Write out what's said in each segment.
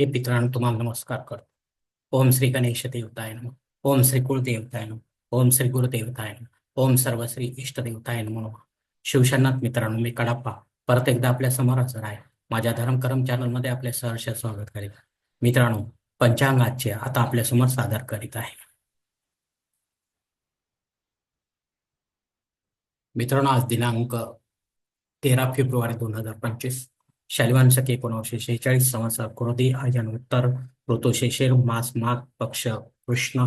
हे पितरांनो तुम्हाला नमस्कार करतो. ओम श्री गणेश देवताय नम. ओम श्री कुलदेवताय नम. ओम श्री गुरुदेवताय नम. ओम सर्व श्री इष्टदेवताय नम. शिवशनाथ मित्रांनो मी कडाप्पा. परत एकदा आपल्यासमोर हजर आहे माझ्या धर्मकरम चॅनलमध्ये आपले सहर्ष स्वागत करीत आहे. मित्रांनो पंचांगाचे आता आपल्यासमोर सादर करीत आहे. मित्रांनो आज दिनांक तेरा फेब्रुवारी दोन हजार पंचवीस. शालिवांशक एकोणीसशे शेहेचाळीस संवत्सर कृती आयन उत्तर ऋतुशेषीर मास माघ पक्ष कृष्ण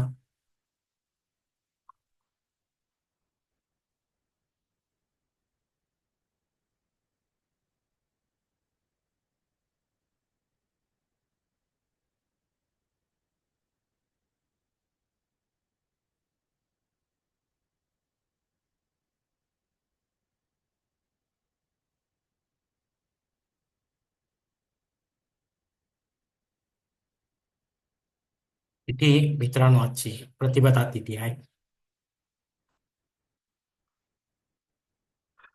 तिथे मित्रांनो आजची प्रतिभा तिथी आहे.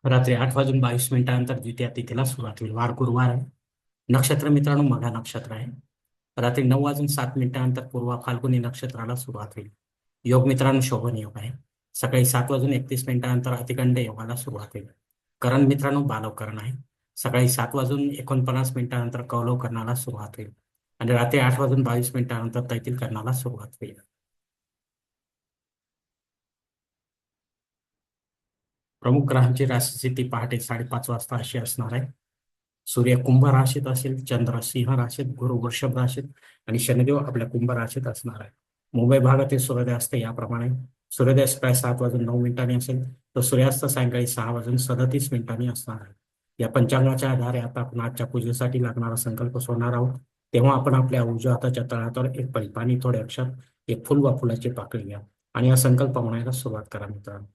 रात्री आठ वाजून बावीस मिनिटानंतर द्वितीय तिथीला सुरुवात होईल. वार गुरुवार आहे. नक्षत्र मित्रांनो मघा नक्षत्र आहे. रात्री नऊ वाजून सात मिनिटानंतर पूर्वा फाल्गुनी नक्षत्राला सुरुवात होईल. योग मित्रांनो शोभन योग आहे. सकाळी सात वाजून एकतीस मिनिटानंतर अतिकंड योगाला सुरुवात होईल. करण मित्रांनो बालवकरण आहे. सकाळी सात वाजून एकोणपन्नास मिनिटानंतर कौलवकरणाला सुरुवात होईल. आणि रात्री आठ वाजून बावीस मिनिटानंतर तैतील करण्याला सुरुवात होईल. प्रमुख ग्रहांची राशीस्थिती पहाटे साडेपाच वाजता अशी असणार आहे. सूर्य कुंभ राशीत असेल चंद्र सिंह राशीत गुरु वृषभ राशीत आणि शनिदेव आपल्या कुंभ राशीत असणार आहे. मुंबई भागातील सूर्योदयास्त याप्रमाणे सूर्योदय सकाळी सात वाजून नऊ मिनिटांनी असेल तर सूर्यास्त सायंकाळी सहा वाजून सदतीस मिनिटांनी असणार आहे. या पंचांगाच्या आधारे आता आपण आजच्या पूजेसाठी लागणारा संकल्प सोडणार आहोत. तेव्हा आपण आपल्या उजव्या हाताच्या तळावर एक पळी पाणी थोडे अक्षर एक फुल वा फुलाची पाकळी घ्या. आणि हा संकल्प म्हणायला सुरुवात करा मित्रांनो.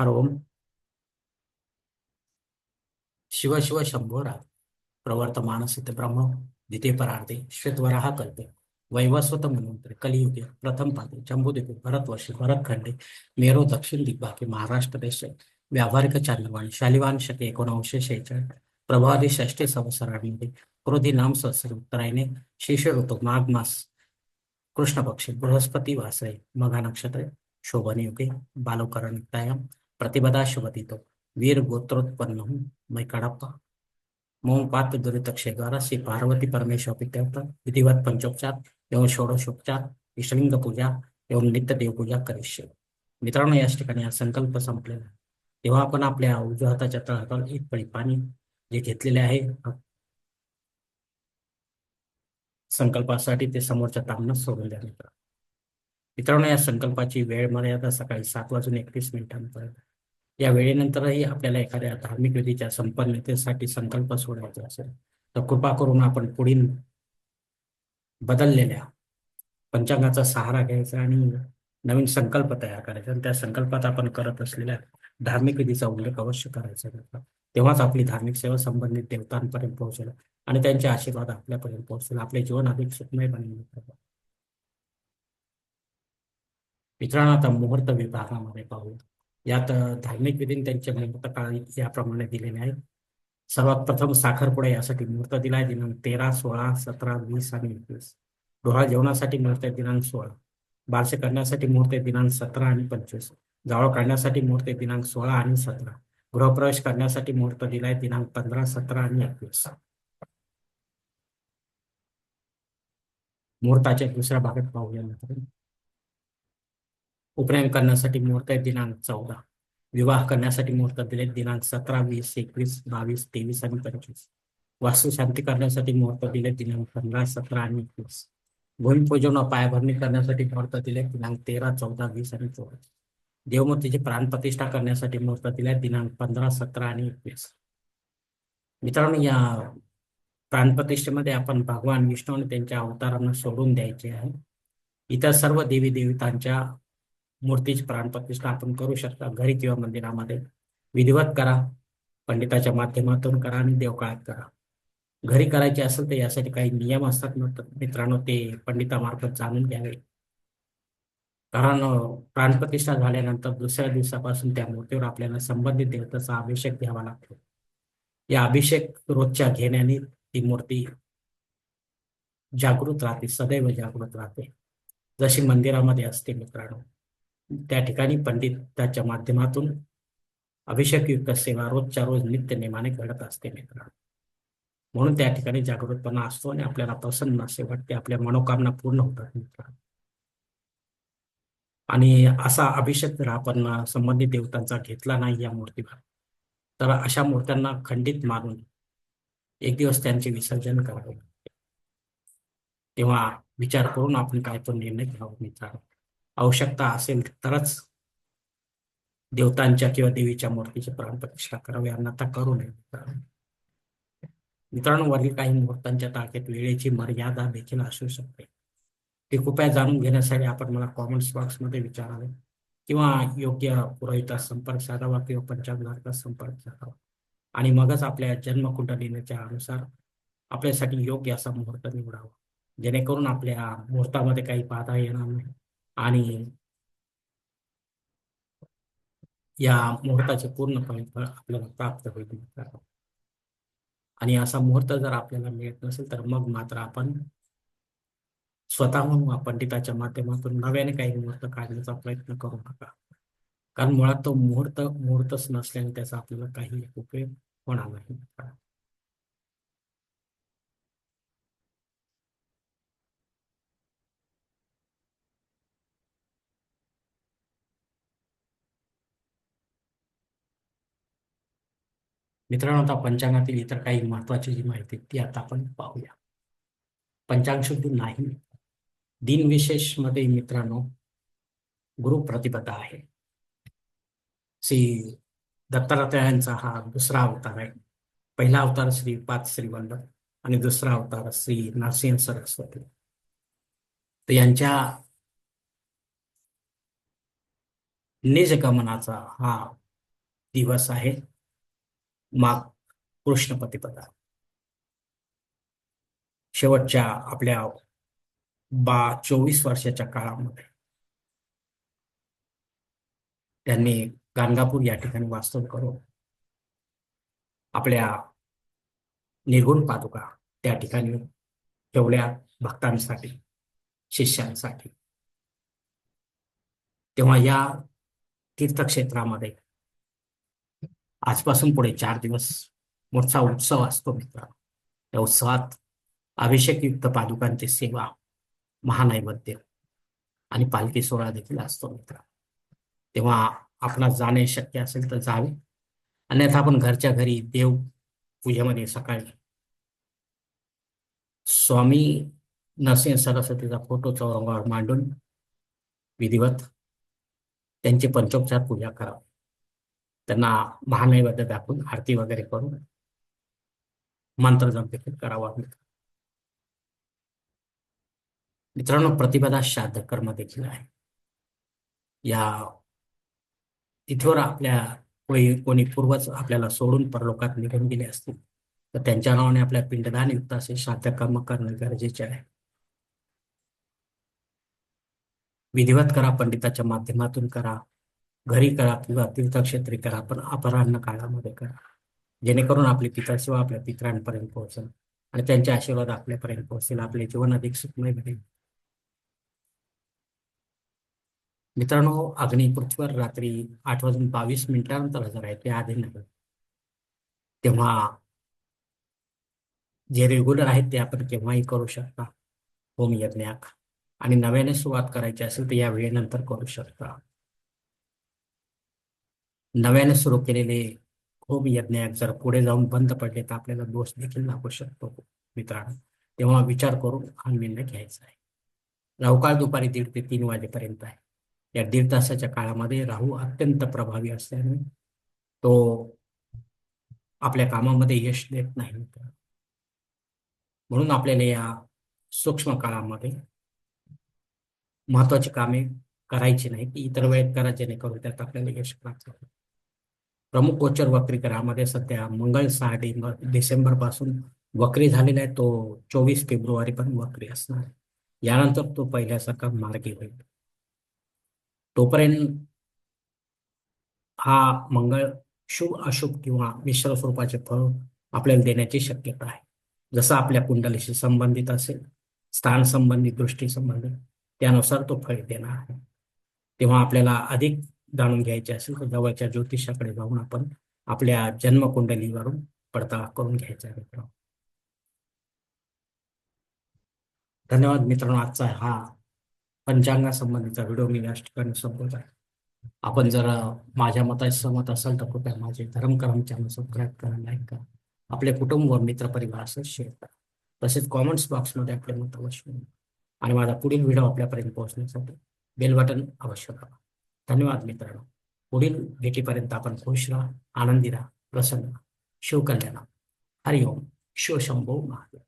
हर ओम. शिव शिव शंभोरा प्रवर्त मानसित ब्रह्म. द्वितीय परार्धे श्वेतवराह कल्पे. वैवस्वत मनंतर कलियुगे. प्रथम पादे जम्बूद्वीपे भरतवर्षे भरतखंडे. मेरो दक्षिण दिग्भागे महाराष्ट्र देश. व्यावहारिक चांद्रवाणी शालिवान शके एकोणीसशे शेहेचाळीस. प्रभावी षष्टी संवत्सरांमध्ये क्रोधी नाम सहस्र उत्तरायणे शेष ऋतू माघ मास कृष्ण पक्षी बृहस्पती वासरे मघा नक्षत्र शोभन युगे बालकरण प्रतिपदा शुभदितो वीर गोत्रोत्पन्न मै कडप्पा मोम पात्र दुरित द्वारा श्री पार्वती परमेश्वर पित्यर्थ विधिवत पंचोपचार एवं षोडशोपचार इष्टलिंग पूजा एवं नित्य देवपूजा करिष्य मित्रांनो याच ठिकाणी हा संकल्प संपलेला आहे. तेव्हा आपण आपल्या उजव्या हाताच्या तळहातावर एक पळी पाणी जे घेतलेले आहे संकल्पासाठी ते समोरच्या तांबनं सोडून द्या मित्र मित्रांनो या संकल्पाची वेळ मर्यादा सकाळी सात वाजून एकतीस मिनिटांपर्यंत. या वेळेनंतरही आपल्याला एखाद्या धार्मिक विधीच्या संपन्नतेसाठी संकल्प सोडायचा असेल तर कृपा करून आपण पुढील बदललेल्या पंचांगाचा सहारा घ्यायचा आणि नवीन संकल्प तयार करायचा. आणि त्या संकल्पात आपण करत असलेल्या धार्मिक विधीचा उल्लेख अवश्य करायचा. तेव्हाच आपली धार्मिक सेवा संबंधित देवतांपर्यंत पोहोचेल आणि त्यांचे आशीर्वाद आपल्यापर्यंत पोहोचेल आपले जीवन अधिक सुखमय बनवून मित्रांनो आता मुहूर्त विभागामध्ये पाहू यात धार्मिक विधी त्यांचे मुहूर्त काळ याप्रमाणे दिलेले आहेत. सर्वात प्रथम साखरपुडा यासाठी मुहूर्त दिलाय. दिनांक तेरा सोळा सतरा वीस आणि एकवीस. डोहा जेवणासाठी मुहूर्त दिनांक सोळा. बारसे करण्यासाठी मुहूर्त दिनांक सतरा आणि पंचवीस. जावळ काढण्यासाठी मुहूर्त दिनांक सोळा आणि सतरा. गृहप्रवेश करण्यासाठी मुहूर्त दिलाय दिनांक पंधरा सतरा आणि एकवीस. मुहूर्ताच्या दुसऱ्या भागात पाहूया उपनयन करण्यासाठी मुहूर्त दिनांक चौदा. विवाह करण्यासाठी मुहूर्त दिले दिनांक सतरा वीस एकवीस बावीस तेवीस आणि पंचवीस. वास्तुशांती करण्यासाठी मुहूर्त दिले दिनांक पंधरा सतरा आणि एकवीस. भूमिपूजन व पायाभरणी करण्यासाठी मुहूर्त दिले दिनांक तेरा चौदा वीस आणि चोवीस. देवमूर्तीची प्राणप्रतिष्ठा करण्यासाठी मुहूर्त दिला दिनांक पंधरा सतरा आणि एकवीस. मित्रांनो या प्राणप्रतिष्ठेमध्ये आपण भगवान विष्णू आणि त्यांच्या अवतारांना सोडून द्यायचे आहे. इतर सर्व देवी देवतांच्या मूर्तीची प्राणप्रतिष्ठा आपण करू शकता. घरी किंवा मंदिरामध्ये विधिवत करा पंडिताच्या माध्यमातून करा आणि देवकाळात करा. घरी करायचे असेल तर यासाठी काही नियम असतात मित्रांनो ते पंडितामार्फत जाणून घ्यावे. कारण प्राणप्रतिष्ठा झाल्यानंतर दुसऱ्या दिवसापासून त्या मूर्तीवर आपल्याला संबंधित देवताचा अभिषेक घ्यावा लागतो. या अभिषेक रोजच्या घेण्याने ती मूर्ती जागृत राहते सदैव जागृत राहते. जशी मंदिरामध्ये असते मित्रांनो त्या ठिकाणी पंडिताच्या माध्यमातून अभिषेकयुक्त सेवा रोजच्या रोज नित्य नेमाने घडत असते मित्रांनो. म्हणून त्या ठिकाणी जागृतपणा असतो आणि आपल्याला प्रसन्न असे वाटते आपल्या मनोकामना पूर्ण होतात मित्रांनो. आणि असा अभिषेक जर आपण संबंधित देवतांचा घेतला नाही या मूर्तीवर तर अशा मूर्त्यांना खंडित मारून एक दिवस त्यांचे विसर्जन करावे. तेव्हा विचार करून आपण काय तो निर्णय घ्यावा मित्रांनो. आवश्यकता असेल तरच देवतांच्या किंवा देवीच्या मूर्तीची प्राणप्रतिष्ठा करावी अन्यथा करू नये मित्रांनो. वरील काही मुहूर्तांच्या तारखेत वेळेची मर्यादा देखील असू शकते. ते कृपया जाणून घेण्यासाठी आपण मला कॉमेंट्स बॉक्समध्ये विचारावे. किंवा योग्य पुरोहिता संपर्क साधावा किंवा पंचांगाचा संपर्क साधावा. आणि मगच आपल्या जन्मकुंडलिनीच्या अनुसार आपल्यासाठी योग्य असा मुहूर्त निवडावा. जेणेकरून आपल्या मुहूर्तामध्ये काही बाधा येणार नाही. आणि या मुहूर्ताचे पूर्णपणे फळ आपल्याला प्राप्त होईल. आणि असा मुहूर्त जर आपल्याला मिळत नसेल तर मग मात्र आपण स्वतःहून पंडिताच्या माध्यमातून नव्याने काही मुहूर्त काढण्याचा प्रयत्न करू नका कारण मुळात तो मुहूर्त मुहूर्तच नसल्याने त्याचा आपल्याला काही उपयोग होणार नाही मित्रांनो आता पंचांगातील इतर काही महत्वाची जी माहिती ती आता आपण पाहूया पंचांग शुद्धी नाही दिनविशेषमध्ये मित्रांनो गुरु प्रतिपदा आहे. श्री दत्तात्रयांचा हा दुसरा अवतार आहे. पहिला अवतार श्री पाच श्रीवल्ल आणि दुसरा अवतार श्री नरसिंह सरस्वती. तर यांच्या निजगमनाचा हा दिवस आहे. माग कृष्ण प्रतिपदा शेवटच्या आपल्या बा चोवीस वर्षाच्या काळामध्ये. त्यांनी गाणगापूर या ठिकाणी वास्तव करून आपल्या निर्गुण पादुका त्या ठिकाणी ठेवल्या भक्तांसाठी शिष्यांसाठी. तेव्हा या तीर्थक्षेत्रामध्ये आजपासून पुढे चार दिवस मोठा उत्सव असतो मित्र त्या उत्सवात अभिषेकयुक्त पादुकांची सेवा महानैवेद्य आणि पालखी सोहळा देखील असतो मित्र. तेव्हा आपला जाणे शक्य असेल तर जावे. अन्यथा आपण घरच्या घरी देव पूजेमध्ये सकाळी स्वामी नरसिंह सरस्वतीचा फोटो चौरंगावर मांडून विधिवत त्यांची पंचोपचार पूजा करावी. त्यांना महानैवेद्य दाखवून आरती वगैरे करून मंत्रजप देखील करावा मित्रांनो प्रतिपदा श्राद्ध कर्म देखील आहे. या तिथेवर आपल्या कोणी कोणी पूर्वच आपल्याला सोडून परलोकात निघून गेले असतील तर त्यांच्या नावाने आपल्या पिंडदान युक्त असे श्राद्ध कर्म करणे गरजेचे आहे. विधिवत करा पंडिताच्या माध्यमातून करा घरी करा किंवा तीर्थक्षेत्री करा पण अपराह्न काळामध्ये करा. जेणेकरून आपली पितरसेवा आपल्या पित्रांपर्यंत पोहोचेल आणि त्यांचे आशीर्वाद आपल्यापर्यंत पोहोचतील आपले जीवन अधिक सुखमय बनेल मित्रांनो अग्नी पृथ्वीवर रात्री आठ वाजून बावीस मिनिटानंतर हजर आहे ते आधी नाही तेव्हा जे रेग्युलर आहेत ते आपण केव्हाही करू शकता. होम यज्ञाक आणि नव्याने सुरुवात करायची असेल तर या वेळेनंतर करू शकता. नव्याने सुरू केलेले होम यज्ञ जर पुढे जाऊन बंद पडले तर आपल्याला दोष देखील लागू शकतो मित्रांनो. तेव्हा विचार करून हा निर्णय घ्यायचा आहे. राहुकाळ दुपारी दीड ते तीन वाजेपर्यंत आहे. या दीड तासाच्या काळामध्ये राहू अत्यंत प्रभावी असल्याने तो आपल्या कामामध्ये यश देत नाही. म्हणून आपल्याला या सूक्ष्म काळामध्ये महत्वाची कामे करायची नाही ती इतर वेळेत करा जेणेकरून त्यात आपल्याला यश प्राप्त होईल. प्रमुख गोचर वक्रीकरामध्ये सध्या मंगळ सहा डिसेंबरपासून वक्री झालेला आहे तो चोवीस फेब्रुवारी पण वक्री असणार यानंतर तो पहिल्यासारखा मार्गी होईल. तोपर्यंत हा मंगळ शुभ अशुभ किंवा मिश्र स्वरूपाचे फळ आपल्याला देण्याची शक्यता आहे. जसं आपल्या कुंडलीशी संबंधित असेल स्थान संबंधित दृष्टी संबंधित त्यानुसार तो फळ देणार आहे. तेव्हा आपल्याला अधिक जाणून घ्यायचे असेल तर जवळच्या ज्योतिषाकडे जाऊन आपण आपल्या जन्मकुंडलीवरून पडताळा करून घ्यायचा आहे मित्रांनो. धन्यवाद मित्रांनो आजचा हा पंचांगा संबंधीचा व्हिडिओ मी या ठिकाणी संपवत आहे. आपण जर माझ्या मताशी सहमत असाल तर कृपया माझे धर्मकर्म चॅनल सबस्क्राईब करा लाईक करा. आपले कुटुंब व मित्र परिवारासह शेअर करा. तसेच कॉमेंट्स बॉक्समध्ये आपले मत अवश्य आणि माझा पुढील व्हिडिओ आपल्यापर्यंत पोहोचण्यासाठी बेल बटन अवश्य करा धन्यवाद मित्रांनो. पुढील भेटीपर्यंत आपण खुश राहा आनंदी राहा प्रसन्न राहा. शिवकल्याण हरिओम. शिवशंभो महादेव.